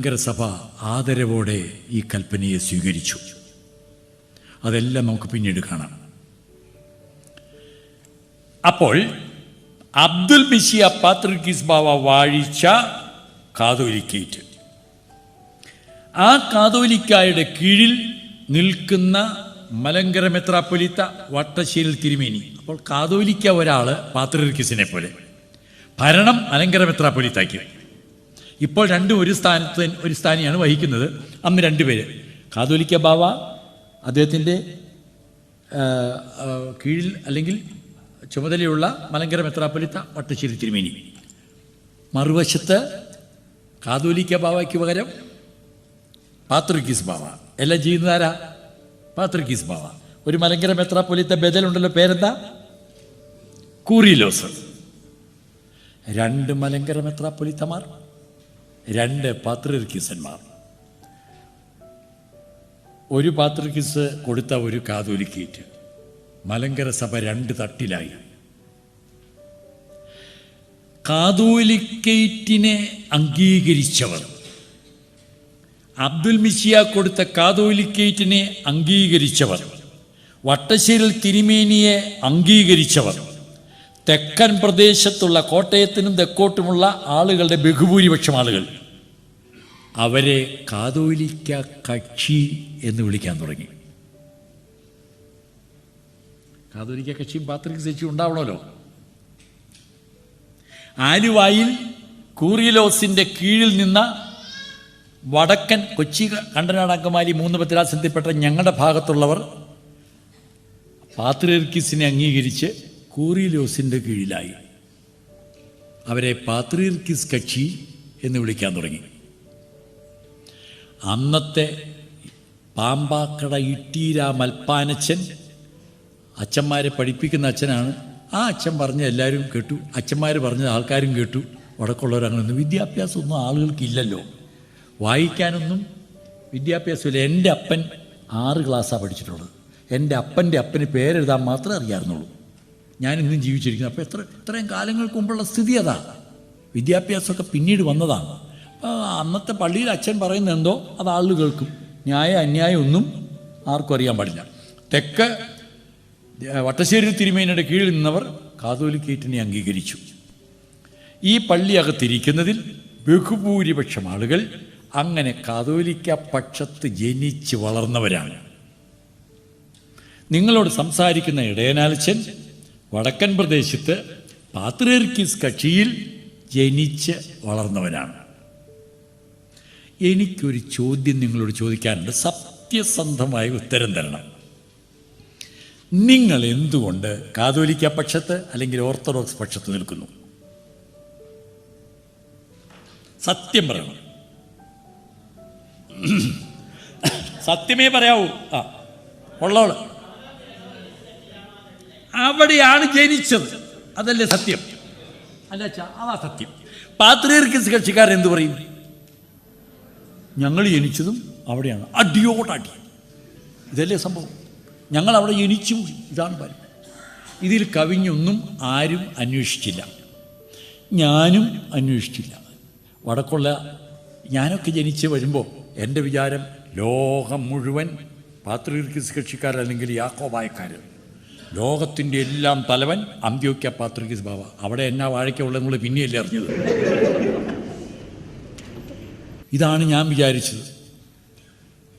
മലങ്കര സഭ ആദരവോടെ ഈ കൽപ്പനയെ സ്വീകരിച്ചു. അതെല്ലാം നമുക്ക് പിന്നീട് കാണാം. അപ്പോൾ അബ്ദുൽ ബിഷിയ പാത്രിക്കിസ് ബാവ വാഴിച്ച കാതോലിക്കേറ്റ്. ആ കാതോലിക്കായുടെ കീഴിൽ നിൽക്കുന്ന മലങ്കര മെത്രാപ്പൊലിത്ത വട്ടശ്ശേരിൽ തിരുമേനി. അപ്പോൾ കാതോലിക്ക ഒരാൾ പാത്രിക്കിസിനെ പോലെ ഭരണം മലങ്കര മെത്രാപ്പൊലിത്താക്കി. ഇപ്പോൾ രണ്ടും ഒരു സ്ഥാനത്ത് ഒരു സ്ഥാനിയാണ് വഹിക്കുന്നത്. അന്ന് രണ്ടുപേര് കാതോലിക്ക ബാവ അദ്ദേഹത്തിന്റെ കീഴിൽ അല്ലെങ്കിൽ ചുമതലയുള്ള മലങ്കര മെത്രാപ്പൊലിത്ത വട്ടശ്ശേരി തിരുമേനി. മറുവശത്ത് കാതോലിക്ക ബാവയ്ക്ക് പകരം പാത്രിക്കീസ് ബാവ. എല്ലാം ചെയ്യുന്നതാരാ പാത്രിക്കീസ് ബാവ. ഒരു മലങ്കര മെത്രാപ്പൊലിത്ത ബദലുണ്ടല്ലോ പേരെന്താ? കൂറിലോസ്. രണ്ട് മലങ്കര മെത്രാപ്പൊലിത്തമാർ രണ്ട് പാത്രിർക്കീസന്മാർ. ഒരു പാത്രക്കിസ് കൊടുത്ത ഒരു കാതോലിക്കേറ്റ്. മലങ്കര സഭ രണ്ട് തട്ടിലായി. കാതോലിക്കേറ്റിനെ അംഗീകരിച്ചവർ. അബ്ദുൽ മിഷിയ കൊടുത്ത കാതോലിക്കേറ്റിനെ അംഗീകരിച്ചവർ. വട്ടശ്ശേരിൽ തിരുമേനിയെ അംഗീകരിച്ചവർ. തെക്കൻ പ്രദേശത്തുള്ള കോട്ടയത്തിനും തെക്കോട്ടുമുള്ള ആളുകളുടെ ബഹുഭൂരിപക്ഷം ആളുകൾ അവരെ കാതോലിക്ക കക്ഷി എന്ന് വിളിക്കാൻ തുടങ്ങി. കാതോലിക്ക കക്ഷിയും പാത്രിക കക്ഷിയും ഉണ്ടാവണമല്ലോ. ആലുവായിൽ കൂറിയലോസിന്റെ കീഴിൽ നിന്ന വടക്കൻ കൊച്ചി കണ്ടനാട് അങ്കമാലി മൂന്ന് പത്തിരാസത്തിൽപ്പെട്ട ഞങ്ങളുടെ ഭാഗത്തുള്ളവർ പാത്രീർക്കിസിനെ അംഗീകരിച്ച് കൂറിയലോസിന്റെ കീഴിലായി. അവരെ പാത്രീർക്കിസ് കക്ഷി എന്ന് വിളിക്കാൻ തുടങ്ങി. അന്നത്തെ പാമ്പാക്കട ഇട്ടീര മൽപ്പാനച്ചൻ അച്ഛന്മാരെ പഠിപ്പിക്കുന്ന അച്ഛനാണ്. ആ അച്ഛൻ പറഞ്ഞ എല്ലാവരും കേട്ടു. അച്ഛന്മാർ പറഞ്ഞ ആൾക്കാരും കേട്ടു. വടക്കുള്ളവർ അങ്ങനെയൊന്നും വിദ്യാഭ്യാസമൊന്നും ആളുകൾക്കില്ലല്ലോ. വായിക്കാനൊന്നും വിദ്യാഭ്യാസമില്ല. എന്റെ അപ്പൻ ആറ് ക്ലാസ്സാണ് പഠിച്ചിട്ടുള്ളത്. എന്റെ അപ്പന്റെ അപ്പന് പേരെഴുതാൻ മാത്രമേ അറിയാറുന്നുള്ളൂ. ഞാൻ ഇന്നും ജീവിച്ചിരിക്കുന്നത് അപ്പോൾ എത്ര ഇത്രയും കാലങ്ങൾക്ക് മുമ്പുള്ള സ്ഥിതി അതാ. വിദ്യാഭ്യാസമൊക്കെ പിന്നീട് വന്നതാണ്. അന്നത്തെ പള്ളിയിൽ അച്ഛൻ പറയുന്ന എന്തോ? അത് ആളുകൾ കേൾക്കും. ന്യായ അന്യായം ഒന്നും ആർക്കും അറിയാൻ പാടില്ല. തെക്ക് വട്ടശ്ശേരി തിരുമേനിയുടെ കീഴിൽ നിന്നവർ കാതോലിക്കേറ്റിനെ അംഗീകരിച്ചു. ഈ പള്ളിയകത്തിരിക്കുന്നതിൽ ബഹുഭൂരിപക്ഷം ആളുകൾ അങ്ങനെ കാതോലിക്ക പക്ഷത്ത് ജനിച്ച് വളർന്നവരാണ്. നിങ്ങളോട് സംസാരിക്കുന്ന ഇടയനാലച്ചൻ വടക്കൻ പ്രദേശത്ത് പാത്രേർക്കിസ് കക്ഷിയിൽ ജനിച്ച് വളർന്നവനാണ്. എനിക്കൊരു ചോദ്യം നിങ്ങളോട് ചോദിക്കാനുണ്ട്. സത്യസന്ധമായ ഉത്തരം തരണം. നിങ്ങൾ എന്തുകൊണ്ട് കാതോലിക്ക പക്ഷത്ത് അല്ലെങ്കിൽ ഓർത്തഡോക്സ് പക്ഷത്ത് നിൽക്കുന്നു? സത്യം പറയണം. സത്യമേ പറയാവൂ. ആ ഉള്ളവൾ. അവിടെയാണ് ജനിച്ചത്. അതല്ലേ സത്യം? അല്ല അതാ സത്യം. പാത്രീർക്കിസ് കക്ഷിക്കാരൻ എന്തു പറയും? ഞങ്ങൾ ജനിച്ചതും അവിടെയാണ്. അടിയോടടി. ഇതല്ലേ സംഭവം? ഞങ്ങൾ അവിടെ ജനിച്ചു. ഇതാണ് കാര്യം ഇതിൽ കവിഞ്ഞൊന്നും ആരും അന്വേഷിച്ചില്ല. ഞാനും അന്വേഷിച്ചില്ല. വടക്കുള്ള ഞാനൊക്കെ ജനിച്ച് വരുമ്പോൾ എന്റെ വിചാരം ലോകം മുഴുവൻ പാത്രീർക്കിസ് കക്ഷിക്കാരല്ലെങ്കിൽ യാക്കോബായക്കാർ ലോകത്തിന്റെ എല്ലാം തലവൻ അന്ത്യോക്യ പാത്രികീസ് ബാബ അവിടെ എന്നാ വാഴയ്ക്കുള്ളത് നിങ്ങൾ പിന്നെയല്ലേ അറിഞ്ഞത്? ഇതാണ് ഞാൻ വിചാരിച്ചത്.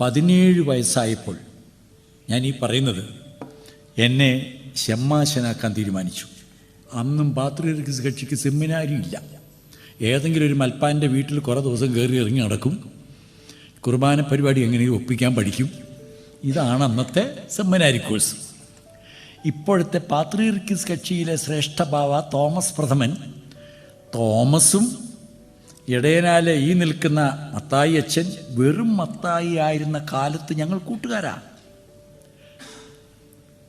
പതിനേഴ് വയസ്സായപ്പോൾ ഞാൻ ഈ പറയുന്നത് എന്നെ ഷമ്മാശനാക്കാൻ തീരുമാനിച്ചു. അന്നും പാത്രീർക്കിസ് കക്ഷിക്ക് സെമിനാരി ഇല്ല ഏതെങ്കിലും ഒരു മൽപ്പാന്റെ വീട്ടിൽ കുറേ ദിവസം കയറി ഇറങ്ങി നടക്കും. കുർബാന പരിപാടി എങ്ങനെയും ഒപ്പിക്കാൻ പഠിക്കും. ഇതാണ് അന്നത്തെ സെമിനാരി കോഴ്സ്. ഇപ്പോഴത്തെ പാത്രീർക്കിസ് കക്ഷിയിലെ ശ്രേഷ്ഠഭാവ തോമസ് പ്രഥമൻ തോമസും ഇടയനാലെ ഈ നിൽക്കുന്ന മത്തായി അച്ഛൻ വെറും മത്തായി ആയിരുന്ന കാലത്ത് ഞങ്ങൾ കൂട്ടുകാരാ.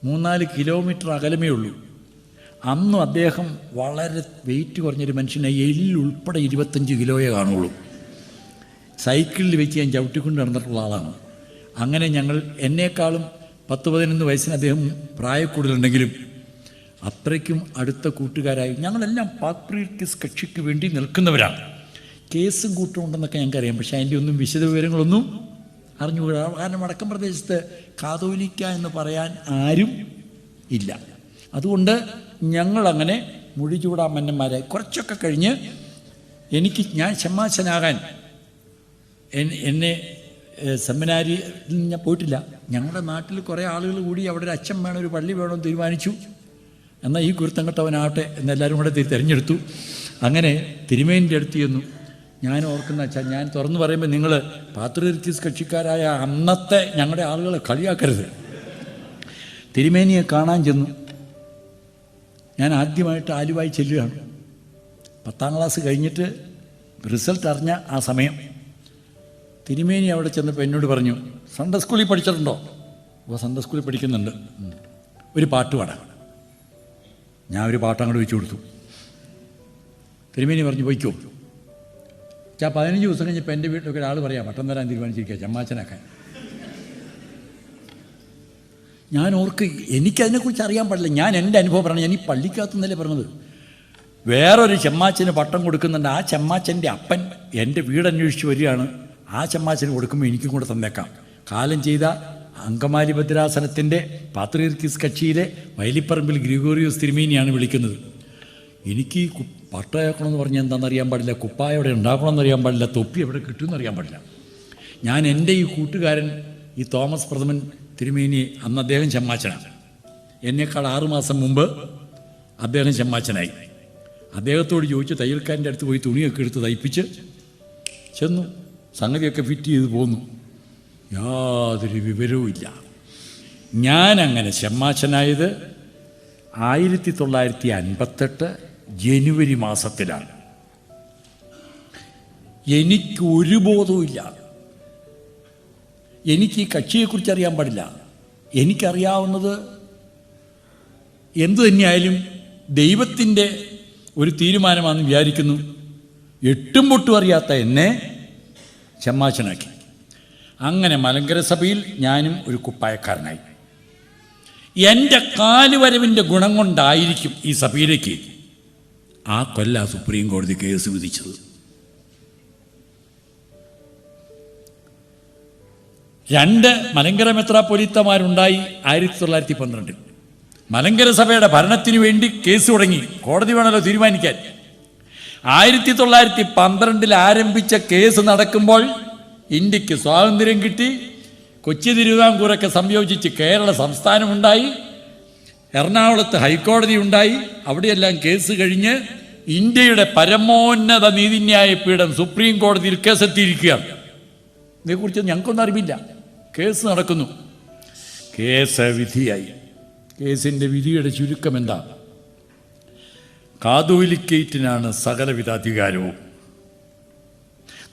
മൂന്നാൽ കിലോമീറ്റർ അകലമേ ഉള്ളൂ. അന്നും അദ്ദേഹം വളരെ വെയിറ്റ് കുറഞ്ഞൊരു മനുഷ്യനെ എല്ലിൽ ഉൾപ്പെടെ ഇരുപത്തഞ്ച് കിലോയെ കാണുള്ളൂ. സൈക്കിളിൽ വെച്ച് ഞാൻ ചവിട്ടിക്കൊണ്ട് നടന്നിട്ടുള്ള ആളാണ്. അങ്ങനെ ഞങ്ങൾ എന്നേക്കാളും പത്ത് പതിനൊന്ന് വയസ്സിന് അദ്ദേഹം പ്രായക്കൂടുതലുണ്ടെങ്കിലും അത്രയ്ക്കും അടുത്ത കൂട്ടുകാരായി. ഞങ്ങളെല്ലാം പാത്രീർക്കിസ് കക്ഷിക്ക് വേണ്ടി നിൽക്കുന്നവരാണ്. കേസും കൂട്ടമുണ്ടെന്നൊക്കെ ഞങ്ങൾക്കറിയാം. പക്ഷേ അതിന്റെ ഒന്നും വിശദ വിവരങ്ങളൊന്നും അറിഞ്ഞുകൂടാ. കാരണം വടക്കൻ പ്രദേശത്ത് കാതോലിക്ക എന്ന് പറയാൻ ആരും ഇല്ല. അതുകൊണ്ട് ഞങ്ങളങ്ങനെ മുഴിചൂടാ മന്നന്മാരെ കുറച്ചൊക്കെ കഴിഞ്ഞ് എനിക്ക് ഞാൻ ക്ഷമാശനാകാൻ എന്നെ സെമിനാരിയിൽ ഞാൻ പോയിട്ടില്ല. ഞങ്ങളുടെ നാട്ടിൽ കുറേ ആളുകൾ കൂടി അവിടെ ഒരു അച്ഛൻ വേണം ഒരു പള്ളി വേണമെന്ന് തീരുമാനിച്ചു. എന്നാൽ ഈ കുരുത്തം കെട്ടവനാവട്ടെ എന്നെല്ലാവരും കൂടെ തിരഞ്ഞെടുത്തു. അങ്ങനെ തിരുമേനിന്റെ അടുത്ത് ചെന്നു. ഞാൻ ഓർക്കുന്ന അച്ഛാ ഞാൻ തുറന്നു പറയുമ്പോൾ നിങ്ങൾ പാത്രീർക്കീസ് കക്ഷിക്കാരായ അന്നത്തെ ഞങ്ങളുടെ ആളുകളെ കളിയാക്കരുത്. തിരുമേനിയെ കാണാൻ ചെന്നു. ഞാൻ ആദ്യമായിട്ട് ആലുവായി ചെല്ലുകയാണ്. പത്താം ക്ലാസ് കഴിഞ്ഞിട്ട് റിസൾട്ട് അറിഞ്ഞ ആ സമയം. തിരുമേനി അവിടെ ചെന്നപ്പോൾ എന്നോട് പറഞ്ഞു സൺഡേ സ്കൂളിൽ പഠിച്ചിട്ടുണ്ടോ? അപ്പോൾ സൺഡേ സ്കൂളിൽ പഠിക്കുന്നുണ്ട്. ഒരു പാട്ട് പാടാം. ഞാൻ ഒരു പാട്ട് അങ്ങോട്ട് വെച്ചു കൊടുത്തു. തിരുമേനി പറഞ്ഞു പോയിക്കോ. ചാ പതിനഞ്ച് ദിവസം കഴിഞ്ഞപ്പോൾ എന്റെ വീട്ടിലൊക്കെ ഒരാൾ പറയാം പട്ടം തരാൻ തീരുമാനിച്ചിരിക്കുക ചമ്മാച്ചനാക്കാൻ. ഞാൻ ഓർക്ക് എനിക്കതിനെക്കുറിച്ച് അറിയാൻ പാടില്ല ഞാൻ എന്റെ അനുഭവം പറഞ്ഞു ഞാൻ ഈ പള്ളിക്കകത്തുനിന്നല്ലേ പറഞ്ഞത്? വേറൊരു ചെമ്മാച്ചന് പട്ടം കൊടുക്കുന്നുണ്ട്. ആ ചെമ്മാച്ചന്റെ അപ്പൻ എന്റെ വീട് അന്വേഷിച്ച് വരികയാണ്. ആ ചമ്മാശന് കൊടുക്കുമ്പോൾ എനിക്കും കൂടെ തന്നേക്കാം. കാലം ചെയ്ത അങ്കമാലി ഭദ്രാസനത്തിന്റെ പാത്രീർക്കിസ് കക്ഷിയിലെ വയലിപ്പറമ്പിൽ ഗ്രിഗോറിയോസ് തിരുമേനിയാണ് വിളിക്കുന്നത്. എനിക്ക് ഈ പട്ടയാക്കണമെന്ന് പറഞ്ഞാൽ എന്താണെന്ന് അറിയാൻ പാടില്ല കുപ്പായ എവിടെ ഉണ്ടാക്കണമെന്ന് അറിയാൻ പാടില്ല തൊപ്പി എവിടെ കിട്ടുമെന്ന് അറിയാൻ പാടില്ല. ഞാൻ എന്റെ ഈ കൂട്ടുകാരൻ ഈ തോമസ് പ്രഥമൻ തിരുമേനി അന്ന് അദ്ദേഹം ചെമ്മാച്ചനാണ്. എന്നേക്കാൾ ആറുമാസം മുമ്പ് അദ്ദേഹം ചെമ്മാച്ചനായി. അദ്ദേഹത്തോട് ചോദിച്ച് തയ്യൽക്കാരന്റെ അടുത്ത് പോയി തുണിയൊക്കെ എടുത്ത് തയ്പ്പിച്ച് ചെന്നു. സംഗതിയൊക്കെ ഫിറ്റ് ചെയ്ത് പോന്നു. യാതൊരു വിവരവും ഇല്ല. ഞാനങ്ങനെ ഷമ്മാശനായത് ആയിരത്തി തൊള്ളായിരത്തി അൻപത്തെട്ട് ജനുവരി മാസത്തിലാണ്. എനിക്ക് ഒരു ബോധവുമില്ല എനിക്ക് ഈ കക്ഷിയെക്കുറിച്ച് അറിയാൻ പാടില്ല. എനിക്കറിയാവുന്നത് എന്തു തന്നെയായാലും ദൈവത്തിന്റെ ഒരു തീരുമാനമാണെന്ന് വിചാരിക്കുന്നു. എട്ടും പൊട്ടും അറിയാത്ത എന്നെ ചെമ്മാച്ചനാക്കി അങ്ങനെ മലങ്കര സഭയിൽ ഞാനും ഒരു കുപ്പായക്കാരനായി. എന്റെ കാലുവരവിന്റെ ഗുണം കൊണ്ടായിരിക്കും ഈ സഭയിലേക്ക് ആ കൊല്ല സുപ്രീം കോടതി കേസ് വിധിച്ചത്. രണ്ട് മലങ്കര മെത്രാപ്പൊലിത്തമാരുണ്ടായി ആയിരത്തി തൊള്ളായിരത്തി പന്ത്രണ്ടിൽ മലങ്കര സഭയുടെ ഭരണത്തിന് വേണ്ടി കേസ് തുടങ്ങി. കോടതി വേണമല്ലോ തീരുമാനിക്കാൻ. ആയിരത്തി തൊള്ളായിരത്തി പന്ത്രണ്ടിൽ ആരംഭിച്ച കേസ് നടക്കുമ്പോൾ ഇന്ത്യയ്ക്ക് സ്വാതന്ത്ര്യം കിട്ടി. കൊച്ചി തിരുവിതാംകൂറൊക്കെ സംയോജിച്ച് കേരള സംസ്ഥാനമുണ്ടായി. എറണാകുളത്ത് ഹൈക്കോടതി ഉണ്ടായി. അവിടെയെല്ലാം കേസ് കഴിഞ്ഞ് ഇന്ത്യയുടെ പരമോന്നത നീതിന്യായ പീഠം സുപ്രീം കോടതിയിൽ കേസെത്തിയിരിക്കുകയാണ്. ഇതേക്കുറിച്ച് ഞങ്ങൾക്കൊന്നും അറിവില്ല. കേസ് നടക്കുന്നു. കേസ് വിധിയായി കേസിന്റെ വിധിയുടെ ചുരുക്കം എന്താ? കാതോലിക്കേറ്റിനാണ് സകലവിധ അധികാരവും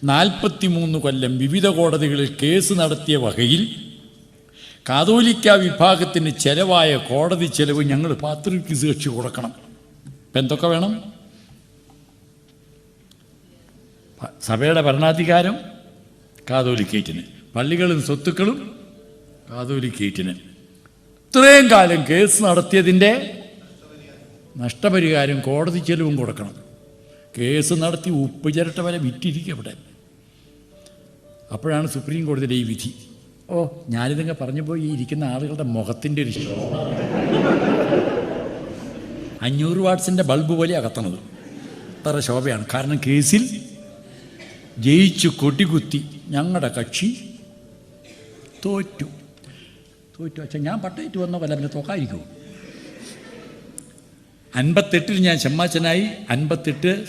നാൽപ്പത്തിമൂന്ന് കൊല്ലം വിവിധ കോടതികളിൽ കേസ് നടത്തിയ വകയിൽ കാതോലിക്ക വിഭാഗത്തിന് ചെലവായ കോടതി ചെലവ് ഞങ്ങൾ പാത്രിക്ക് കക്ഷി കൊടുക്കണം. ഇപ്പം എന്തൊക്കെ വേണം? സഭയുടെ ഭരണാധികാരം കാതോലിക്കേറ്റിന്. പള്ളികളും സ്വത്തുക്കളും കാതോലിക്കേറ്റിന്. ഇത്രയും കാലം കേസ് നടത്തിയതിന്റെ നഷ്ടപരിഹാരം കോടതി ചെലവും കൊടുക്കണം. കേസ് നടത്തി ഉപ്പ് ചിരട്ട വരെ വിറ്റിരിക്കും ഇവിടെ അപ്പോഴാണ് സുപ്രീം കോടതിയുടെ ഈ വിധി. ഓ ഞാനിതങ്ങ് പറഞ്ഞപ്പോൾ ഈ ഇരിക്കുന്ന ആളുകളുടെ മുഖത്തിന്റെ ഒരു ശോഭ അഞ്ഞൂറ് വാട്സിന്റെ ബൾബ് പോലെ അകത്തണത്. അത്ര ശോഭയാണ്. കാരണം കേസിൽ ജയിച്ചു കൊടികുത്തി ഞങ്ങളുടെ കക്ഷി തോറ്റു. തോറ്റു. അച്ഛൻ ഞാൻ പട്ടയിട്ട് വന്ന കൊല്ലം പിന്നെ തോക്കായിരിക്കുമോ അൻപത്തെട്ടിൽ ഞാൻ ചെമ്മാച്ചനായി അൻപത്തെട്ട്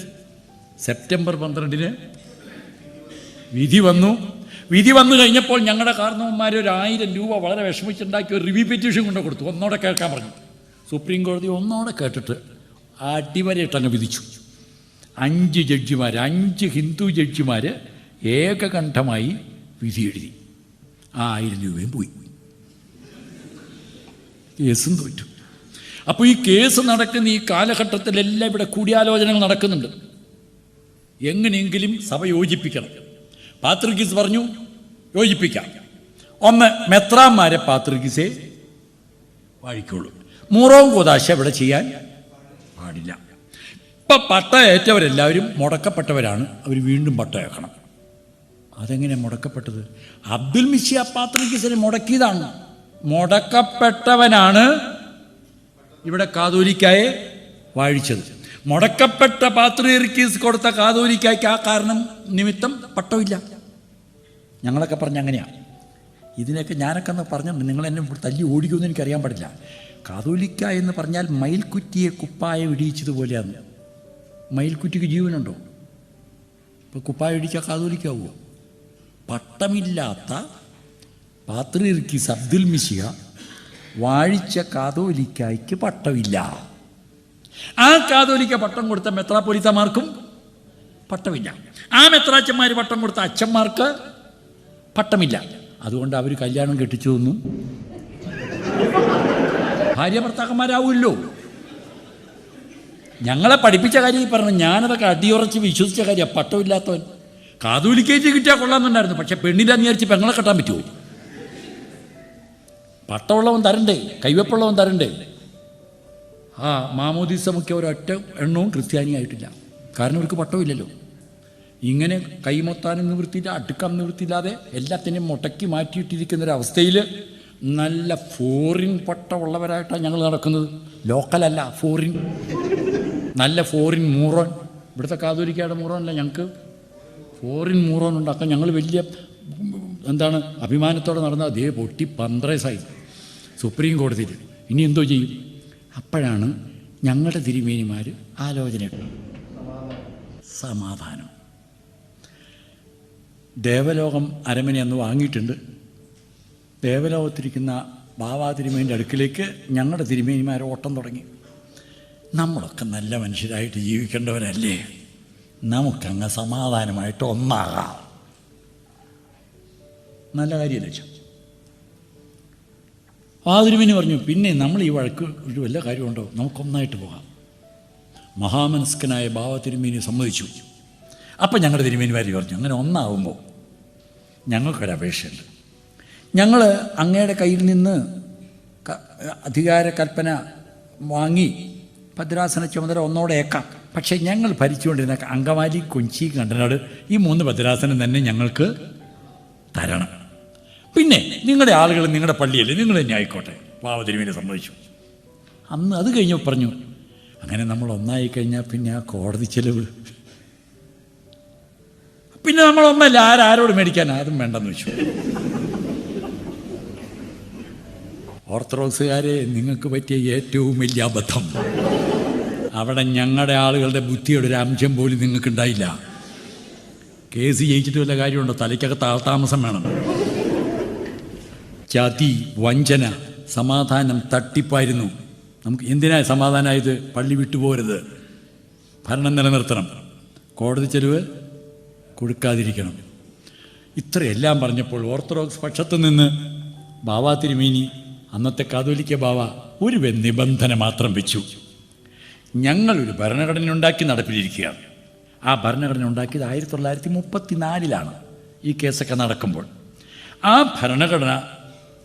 സെപ്റ്റംബർ പന്ത്രണ്ടിന് വിധി വന്നു. വിധി വന്നു കഴിഞ്ഞപ്പോൾ ഞങ്ങളുടെ കാരണവന്മാർ ഒരു ആയിരം രൂപ വളരെ വിഷമിച്ചുണ്ടാക്കി ഒരു റിവ്യൂ പെറ്റീഷൻ കൊണ്ട് കൊടുത്തു. ഒന്നോടെ കേൾക്കാൻ പറഞ്ഞു. സുപ്രീം കോടതി ഒന്നോടെ കേട്ടിട്ട് അടിവരയിട്ടങ്ങ് വിധിച്ചു. അഞ്ച് ജഡ്ജിമാർ അഞ്ച് ഹിന്ദു ജഡ്ജിമാർ ഏകകണ്ഠമായി വിധി എഴുതി. ആ ആയിരം രൂപയും പോയി. കേസും തോറ്റു. അപ്പോൾ ഈ കേസ് നടക്കുന്ന ഈ കാലഘട്ടത്തിലെല്ലാം ഇവിടെ കൂടിയാലോചനകൾ നടക്കുന്നുണ്ട്. എങ്ങനെയെങ്കിലും സഭ യോജിപ്പിക്കണം. പാത്രികീസ് പറഞ്ഞു യോജിപ്പിക്കാം. ഒന്ന് മെത്രാന്മാരെ പാത്രികീസേ വാഴിക്കുള്ളൂ മൂറോ കോതാശ ഇവിടെ ചെയ്യാൻ പാടില്ല. ഇപ്പം പട്ട ഏറ്റവരെല്ലാവരും മുടക്കപ്പെട്ടവരാണ്. അവർ വീണ്ടും പട്ട ഏക്കണം അതെങ്ങനെ മുടക്കപ്പെട്ടത്? അബ്ദുൽ മിഷി പാത്രികീസിനെ മുടക്കിയതാണ്. മുടക്കപ്പെട്ടവനാണ് ഇവിടെ കാതോലിക്കായെ വാഴിച്ചത്. മുടക്കപ്പെട്ട പാത്രീർക്കീസ് കൊടുത്ത കാതോലിക്കായ്ക്ക് ആ കാരണം നിമിത്തം പട്ടമില്ല. ഞങ്ങളൊക്കെ പറഞ്ഞ അങ്ങനെയാണ് ഇതിനൊക്കെ ഞാനൊക്കെ ഒന്ന് പറഞ്ഞിട്ടുണ്ട് നിങ്ങൾ എന്നെ തല്ലി ഓടിക്കുമെന്ന് എനിക്കറിയാൻ പാടില്ല. കാതോലിക്ക എന്ന് പറഞ്ഞാൽ മയിൽക്കുറ്റിയെ കുപ്പായ ഇടിയിച്ചതുപോലെയാണ് മയിൽക്കുറ്റിക്ക് ജീവനുണ്ടോ? ഇപ്പോൾ കുപ്പായ ഇടിച്ചാൽ കാതോലിക്കാവുമോ പട്ടമില്ലാത്ത പാത്രീർക്കീസ് അബ്ദുൽ മിശിക വാഴിച്ച കാതോലിക്കായ്ക്ക് പട്ടമില്ല. ആ കാതോലിക്ക പട്ടം കൊടുത്ത മെത്രാപ്പൊലിത്തമാർക്കും പട്ടമില്ല. ആ മെത്രാച്ചന്മാർ പട്ടം കൊടുത്ത അച്ഛന്മാർക്ക് പട്ടമില്ല. അതുകൊണ്ട് അവർ കല്യാണം കെട്ടിച്ചു തന്നു. ഭാര്യ ഭർത്താക്കന്മാരാവുമല്ലോ. ഞങ്ങളെ പഠിപ്പിച്ച കാര്യം ഈ പറഞ്ഞു ഞാനതൊക്കെ അടിയുറച്ച് വിശ്വസിച്ച കാര്യം പട്ടമില്ലാത്തവൻ കാതൂലിക്കേറ്റ് കിട്ടിയാൽ കൊള്ളാമെന്നുണ്ടായിരുന്നു. പക്ഷെ പെണ്ണില്ലാന്ന് വിചാരിച്ച് പെങ്ങളെ കെട്ടാൻ പറ്റുമോ? പട്ടമുള്ളവൻ തരണ്ടേ കൈവപ്പുള്ളവൻ തരണ്ടേ. ആ മാമോദീസ മുഖ്യ ഒരൊറ്റ എണ്ണവും ക്രിസ്ത്യാനിയായിട്ടില്ല കാരണം അവർക്ക് പട്ടമില്ലല്ലോ. ഇങ്ങനെ കൈമൊത്താനും നിവൃത്തിയില്ല അടുക്കാൻ നിവൃത്തിയില്ലാതെ എല്ലാത്തിനെയും മുടക്കി മാറ്റിയിട്ടിരിക്കുന്ന ഒരു അവസ്ഥയിൽ നല്ല ഫോറിൻ പട്ടമുള്ളവരായിട്ടാണ് ഞങ്ങൾ നടക്കുന്നത്. ലോക്കലല്ല ഫോറിൻ നല്ല ഫോറിൻ മൂറോൻ ഇവിടുത്തെ കാതോലിക്കയുടെ മൂറോനല്ല ഞങ്ങൾക്ക്. ഫോറിൻ മൂറോൻ അപ്പം ഞങ്ങൾ വലിയ എന്താണ് അഭിമാനത്തോടെ നടന്ന അതേ പൊട്ടി പന്ത്രേസായി സുപ്രീം കോടതിയിൽ ഇനി എന്തോ ചെയ്യും? അപ്പോഴാണ് ഞങ്ങളുടെ തിരുമേനിമാർ ആലോചന സമാധാനം. ദേവലോകം അരമന അന്ന് വാങ്ങിയിട്ടുണ്ട്. ദേവലോകത്തിരിക്കുന്ന ബാബാ തിരുമേന്റെ അടുക്കിലേക്ക് ഞങ്ങളുടെ തിരുമേനിമാർ ഓട്ടം തുടങ്ങി. നമ്മളൊക്കെ നല്ല മനുഷ്യരായിട്ട് ജീവിക്കേണ്ടവരല്ലേ? നമുക്കങ്ങ് സമാധാനമായിട്ട് ഒന്നാകാം. നല്ല കാര്യമല്ലേ ചോ ആ തിരുമേനി പറഞ്ഞു പിന്നെ നമ്മൾ ഈ വഴക്ക് ഒരു വല്ല കാര്യമുണ്ടോ? നമുക്കൊന്നായിട്ട് പോകാം. മഹാമനസ്കനായ ഭാവ തിരുമേനി സമ്മതിച്ചു. അപ്പം ഞങ്ങളുടെ തിരുമേനിമാരി പറഞ്ഞു അങ്ങനെ ഒന്നാവുമ്പോൾ ഞങ്ങൾക്കൊരു അപേക്ഷയുണ്ട്. ഞങ്ങൾ അങ്ങയുടെ കയ്യിൽ നിന്ന് അധികാര കൽപ്പന വാങ്ങി ഭദ്രാസന ചുമതല ഒന്നോടെ ഏക്കാം. പക്ഷേ ഞങ്ങൾ ഭരിച്ചുകൊണ്ടിരുന്ന അങ്കമാലി കൊഞ്ചി കണ്ടനാട് ഈ മൂന്ന് ഭദ്രാസനം തന്നെ ഞങ്ങൾക്ക് തരണം. പിന്നെ നിങ്ങളുടെ ആളുകൾ നിങ്ങളുടെ പള്ളിയല്ലേ? നിങ്ങൾ തന്നെ ആയിക്കോട്ടെ. പാവതിരുവിനെ സമ്മതിച്ചു. അന്ന് അത് കഴിഞ്ഞപ്പോൾ പറഞ്ഞു അങ്ങനെ നമ്മൾ ഒന്നായി കഴിഞ്ഞാൽ പിന്നെ ആ കോടതി ചെലവ്. പിന്നെ നമ്മൾ ഒന്നല്ല ആരാരോട് മേടിക്കാൻ ആരും വേണ്ടെന്ന് വെച്ചു. ഓർത്തഡോക്സുകാരെ നിങ്ങൾക്ക് പറ്റിയ ഏറ്റവും വലിയ അബദ്ധം. അവിടെ ഞങ്ങളുടെ ആളുകളുടെ ബുദ്ധിയുടെ ഒരു അംശം പോലും നിങ്ങൾക്കുണ്ടായില്ല. കേസ് ജയിച്ചിട്ട് വല്ല കാര്യമുണ്ടോ? തലയ്ക്കകത്ത് ആൾതാമസം വേണം. ചതി വഞ്ചന സമാധാനം തട്ടിപ്പായിരുന്നു. നമുക്ക് എന്തിനാ സമാധാനമായത് പള്ളി വിട്ടുപോരുത് ഭരണം നിലനിർത്തണം. കോടതി ചെലവ് കൊടുക്കാതിരിക്കണം. ഇത്രയെല്ലാം പറഞ്ഞപ്പോൾ ഓർത്തഡോക്സ് പക്ഷത്തു നിന്ന് ബാവാ തിരുമേനി അന്നത്തെ കാതോലിക്ക ബാവ ഒരു നിബന്ധന മാത്രം വെച്ചു. ഞങ്ങളൊരു ഭരണഘടന ഉണ്ടാക്കി നടപ്പിലിരിക്കുകയാണ്. ആ ഭരണഘടന ഉണ്ടാക്കിയത് ആയിരത്തി തൊള്ളായിരത്തി മുപ്പത്തിനാലിലാണ് ഈ കേസൊക്കെ നടക്കുമ്പോൾ. ആ ഭരണഘടന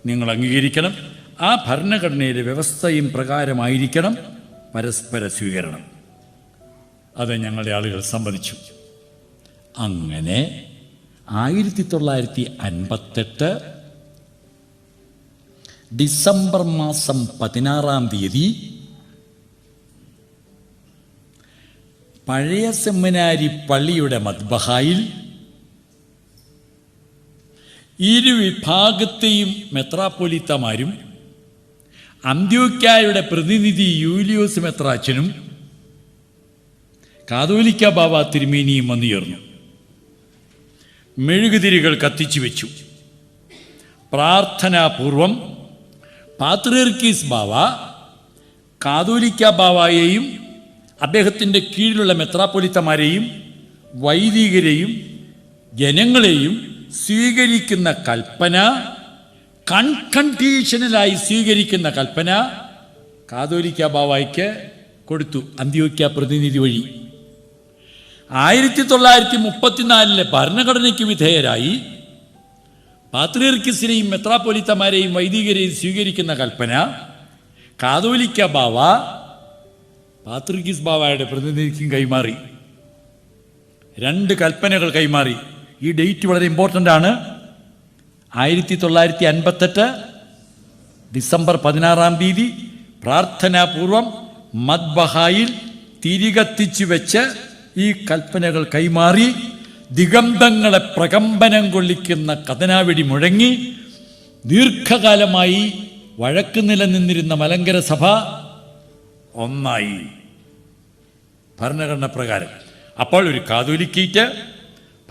നിങ്ങൾ അംഗീകരിക്കണം. ആ ഭരണഘടനയിലെ വ്യവസ്ഥയും പ്രകാരമായിരിക്കണം. പരസ്പര സ്വീകരണം. അത് ഞങ്ങളുടെ ആളുകൾ സമ്മതിച്ചു. അങ്ങനെ ആയിരത്തി തൊള്ളായിരത്തി അൻപത്തെട്ട് ഡിസംബർ മാസം പതിനാറാം തീയതി പഴയ സെമിനാരി പള്ളിയുടെ മദ്ബഹായിൽ ഇരു വിഭാഗത്തെയും മെത്രാപ്പൊലിത്തമാരും അന്ത്യോക്യായുടെ പ്രതിനിധി യൂലിയോസ് മെത്രാച്ചനും കാതോലിക്ക ബാബ തിരുമേനിയും വന്നു ചേർന്നു മെഴുകുതിരികൾ കത്തിച്ചു വെച്ചു പ്രാർത്ഥനാപൂർവം പാത്രീർക്കീസ് ബാവ കാതോലിക്ക ബാവയെയും അദ്ദേഹത്തിന്റെ കീഴിലുള്ള മെത്രാപ്പൊലിത്തമാരെയും വൈദികരെയും ജനങ്ങളെയും സ്വീകരിക്കുന്ന കൽപ്പന കൺകണ്ടീഷണലായി സ്വീകരിക്കുന്ന കൽപ്പന കാതോലിക്ക ബാവായിക്ക് കൊടുത്തു അന്ത്യോക്യ പ്രതിനിധി വഴി. ആയിരത്തി തൊള്ളായിരത്തി മുപ്പത്തിനാലിലെ ഭരണഘടനയ്ക്ക് വിധേയരായി പാത്രീർക്കിസിനെയും മെത്രാപ്പൊലിത്തമാരെയും വൈദികരെയും സ്വീകരിക്കുന്ന കൽപ്പന കാതോലിക്ക ബാവ പാത്രിക്കിസ് ബാവായുടെ പ്രതിനിധിക്കും കൈമാറി. രണ്ട് കൽപ്പനകൾ കൈമാറി. ഈ ഡേറ്റ് വളരെ ഇമ്പോർട്ടന്റ് ആണ്. ആയിരത്തി തൊള്ളായിരത്തി അൻപത്തെട്ട് ഡിസംബർ പതിനാറാം തീയതി പ്രാർത്ഥനാപൂർവം മദ്ബഹായിൽ തിരികത്തിച്ചു വെച്ച് ഈ കൽപ്പനകൾ കൈമാറി ദിഗന്ധങ്ങളെ പ്രകമ്പനം കൊള്ളിക്കുന്ന കഥനാവെടി മുഴങ്ങി ദീർഘകാലമായി വഴക്ക് നിലനിന്നിരുന്ന മലങ്കര സഭ ഒന്നായി. ഭരണഘടന പ്രകാരം. അപ്പോൾ ഒരു കാതോലിക്കേറ്റ്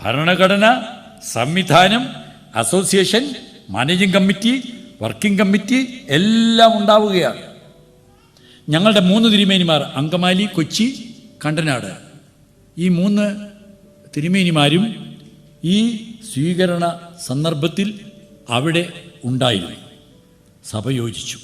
ഭരണഘടന സംവിധാനം association managing committee working committee എല്ലാം ഉണ്ടാവുകയാണ്. ഞങ്ങളുടെ മൂന്ന് തിരുമേനിമാർ അങ്കമാലി കൊച്ചി കണ്ടനാട്. ഈ മൂന്ന് തിരുമേനിമാരും ഈ സ്വീകരണ സന്ദർഭത്തിൽ അവിടെ ഉണ്ടായിരുന്നു. സഭ യോജിച്ചു.